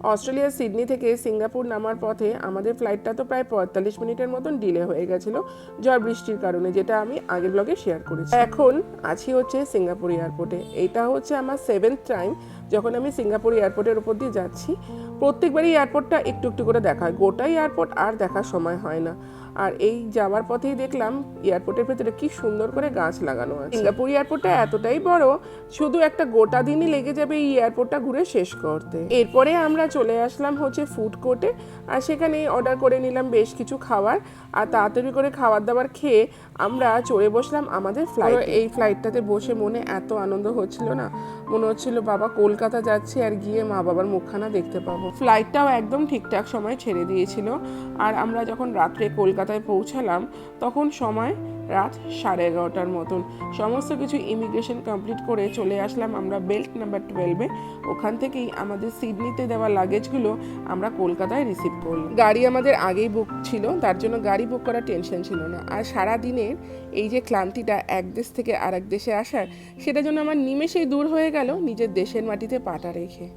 অস্ট্রেলিয়ার সিডনি থেকে সিঙ্গাপুর নামার পথে আমাদের ফ্লাইটটা তো প্রায় পঁয়তাল্লিশ মিনিটের মতন ডিলে হয়ে গেছিল, ঝড় বৃষ্টির কারণে, যেটা আমি আগের ব্লগে শেয়ার করেছি। এখন আছি হচ্ছে সিঙ্গাপুর এয়ারপোর্টে এইটা হচ্ছে আমার সেভেন্থ টাইম যখন আমি সিঙ্গাপুর এয়ারপোর্টের উপর দিয়ে যাচ্ছি। প্রত্যেকবারই এয়ারপোর্টটা একটু একটু করে দেখা হয়। গোটা এয়ারপোর্ট আর দেখার সময় হয় না। আর এই যাওয়ার পথেই দেখলাম এয়ারপোর্টের ভেতরে কি সুন্দর করে গাছ লাগানো আছে। সিঙ্গাপুর এয়ারপোর্টটা এতটাই বড়, শুধু একটা গোটা দিনই লেগে যাবে এই এয়ারপোর্টটা ঘুরে শেষ করতে। এরপরে আমরা চলে আসলাম হচ্ছে ফুড কোর্টে আর সেখানে অর্ডার করে নিলাম বেশ কিছু খাবার। আর তাড়াতাড়ি করে খাবার দাবার খেয়ে আমরা চড়ে বসলাম আমাদের ফ্লাইট এই ফ্লাইটটাতে বসে মনে এত আনন্দ হচ্ছিল না। মনে হচ্ছিল, বাবা, কলকাতা যাচ্ছি আর গিয়ে মা বাবার মুখখানা দেখতে পাবো। ফ্লাইটটাও একদম ঠিকঠাক সময় ছেড়ে দিয়েছিল। আর আমরা যখন রাত্রে কলকাতায় পৌঁছালাম, তখন সময় রাত সাড়ে এগারোটার মতন। সমস্ত কিছু ইমিগ্রেশন কমপ্লিট করে চলে আসলাম আমরা বেল্ট নাম্বার টুয়েলভে ওখান থেকেই আমাদের সিডনিতে দেওয়া লাগেজগুলো আমরা কলকাতায় রিসিভ করলাম। গাড়ি আমাদের আগেই বুক ছিল, তার জন্য গাড়ি বুক করার টেনশন ছিল না। আর সারা দিনের এই যে ক্লান্তিটা এক দেশ থেকে আরেক দেশে আসার সেটা জন্য আমার নিমেষেই দূর হয়ে গেল নিজের দেশের মাটিতে পাটা রেখে।